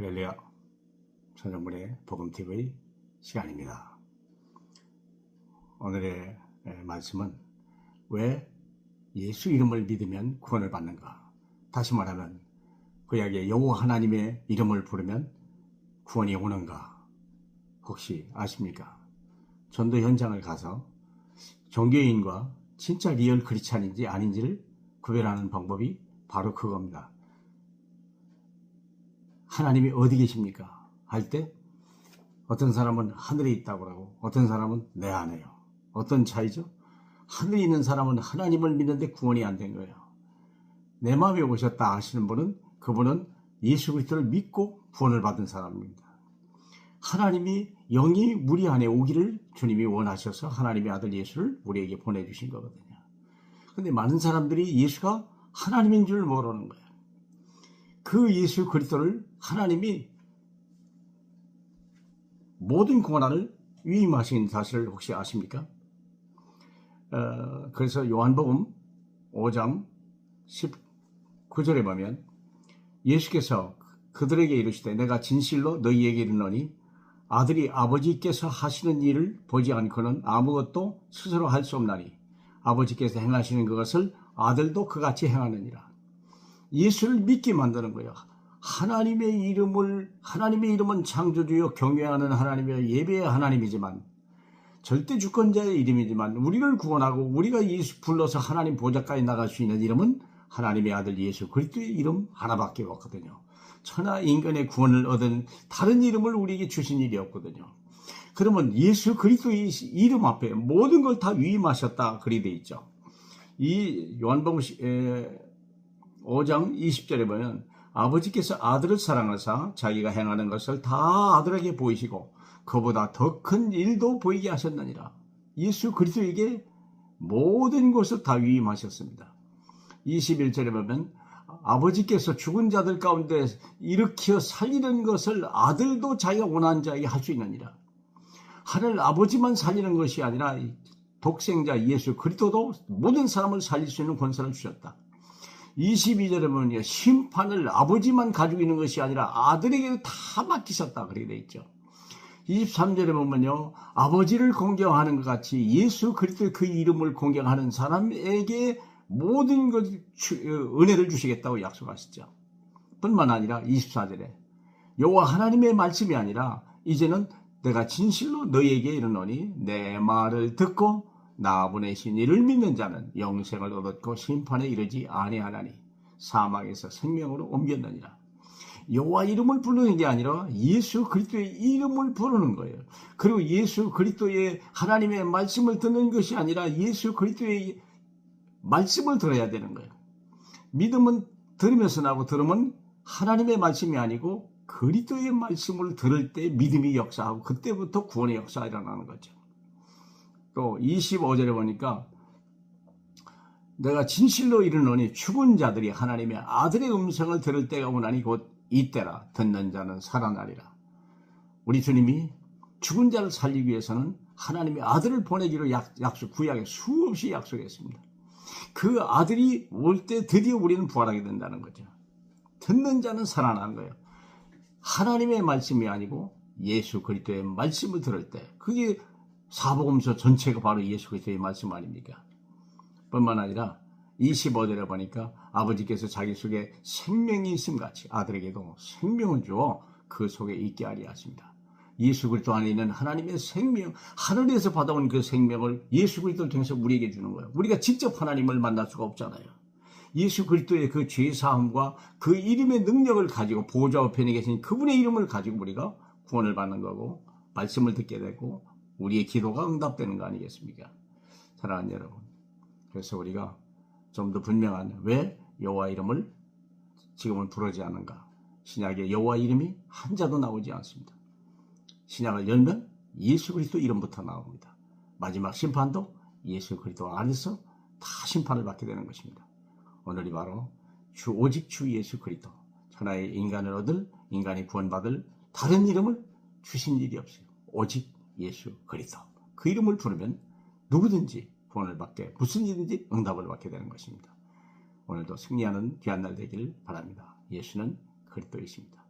할렐루야 전정문의 복음TV 시간입니다. 오늘의 말씀은 왜 예수 이름을 믿으면 구원을 받는가? 다시 말하면 구약의 여호와 하나님의 이름을 부르면 구원이 오는가? 혹시 아십니까? 전도 현장을 가서 종교인과 진짜 리얼 크리스찬인지 아닌지를 구별하는 방법이 바로 그겁니다. 하나님이 어디 계십니까? 할 때 어떤 사람은 하늘에 있다고 하고 어떤 사람은 내 안에요. 어떤 차이죠? 하늘에 있는 사람은 하나님을 믿는데 구원이 안 된 거예요. 내 마음에 오셨다 하시는 분은 그분은 예수 그리스도를 믿고 구원을 받은 사람입니다. 하나님이 영이 우리 안에 오기를 주님이 원하셔서 하나님의 아들 예수를 우리에게 보내주신 거거든요. 근데 많은 사람들이 예수가 하나님인 줄 모르는 거예요. 그 예수 그리스도를 하나님이 모든 고난을 위임하신 사실을 혹시 아십니까? 어, 그래서 요한복음 5장 19절에 보면 예수께서 그들에게 이르시되 내가 진실로 너희에게 이르노니 아들이 아버지께서 하시는 일을 보지 않고는 아무것도 스스로 할 수 없나니 아버지께서 행하시는 그것을 아들도 그같이 행하느니라. 예수를 믿게 만드는 거예요. 하나님의 이름을 하나님의 이름은 창조주요 경외하는 하나님의 예배의 하나님이지만 절대 주권자의 이름이지만 우리를 구원하고 우리가 예수 불러서 하나님 보좌까지 나갈 수 있는 이름은 하나님의 아들 예수 그리스도의 이름 하나밖에 없거든요. 천하 인간의 구원을 얻은 다른 이름을 우리에게 주신 일이 없거든요. 그러면 예수 그리스도의 이름 앞에 모든 걸 다 위임하셨다 그리 돼 있죠. 이 요한복음 5장 20절에 보면 아버지께서 아들을 사랑하사 자기가 행하는 것을 다 아들에게 보이시고 그보다 더 큰 일도 보이게 하셨느니라. 예수 그리스도에게 모든 것을 다 위임하셨습니다. 21절에 보면 아버지께서 죽은 자들 가운데 일으켜 살리는 것을 아들도 자기가 원하는 자에게 할 수 있느니라. 하늘 아버지만 살리는 것이 아니라 독생자 예수 그리스도도 모든 사람을 살릴 수 있는 권세를 주셨다. 22절에 보면 심판을 아버지만 가지고 있는 것이 아니라 아들에게 다 맡기셨다. 그렇게 돼 있죠. 23절에 보면요. 아버지를 공경하는 것 같이 예수 그리스도의 그 이름을 공경하는 사람에게 모든 것 은혜를 주시겠다고 약속하시죠. 뿐만 아니라 24절에 여호와 하나님의 말씀이 아니라 이제는 내가 진실로 너희에게 이르노니 내 말을 듣고 나 보내신 이를 믿는 자는 영생을 얻었고 심판에 이르지 아니하나니 사망에서 생명으로 옮겼느니라. 여호와 이름을 부르는 게 아니라 예수 그리스도의 이름을 부르는 거예요. 그리고 예수 그리스도의 하나님의 말씀을 듣는 것이 아니라 예수 그리스도의 말씀을 들어야 되는 거예요. 믿음은 들으면서 나고 들으면 하나님의 말씀이 아니고 그리스도의 말씀을 들을 때 믿음이 역사하고 그때부터 구원의 역사가 일어나는 거죠. 또 25절에 보니까 내가 진실로 이르노니 죽은 자들이 하나님의 아들의 음성을 들을 때가 오나니 곧 이때라 듣는 자는 살아나리라. 우리 주님이 죽은 자를 살리기 위해서는 하나님의 아들을 보내기로 약, 속 구약에 수없이 약속했습니다. 그 아들이 올 때 드디어 우리는 부활하게 된다는 거죠. 듣는 자는 살아나는 거예요. 하나님의 말씀이 아니고 예수 그리스도의 말씀을 들을 때 그게 사복음서 전체가 바로 예수 그리스도의 말씀 아닙니까? 뿐만 아니라 25절에 보니까 아버지께서 자기 속에 생명이 있음 같이 아들에게도 생명을 주어 그 속에 있게 하리 하십니다. 예수 그리스도 안에 있는 하나님의 생명, 하늘에서 받아온 그 생명을 예수 그리스도를 통해서 우리에게 주는 거예요. 우리가 직접 하나님을 만날 수가 없잖아요. 예수 그리스도의 그 죄 사함과 그 이름의 능력을 가지고 보좌 우편에 계신 그분의 이름을 가지고 우리가 구원을 받는 거고 말씀을 듣게 되고 우리의 기도가 응답되는 거 아니겠습니까? 사랑하는 여러분. 그래서 우리가 좀 더 분명한 왜 여호와 이름을 지금은 부르지 않는가? 신약에 여호와 이름이 한자도 나오지 않습니다. 신약을 열면 예수 그리스도 이름부터 나옵니다. 마지막 심판도 예수 그리스도 안에서 다 심판을 받게 되는 것입니다. 오늘이 바로 주 오직 주 예수 그리스도 천하의 인간을 얻을 인간이 구원받을 다른 이름을 주신 일이 없어요. 오직 예수 그리스도. 그 이름을 부르면 누구든지 구원을 받게 무슨 일인지 응답을 받게 되는 것입니다. 오늘도 승리하는 귀한 날 되기를 바랍니다. 예수는 그리스도이십니다.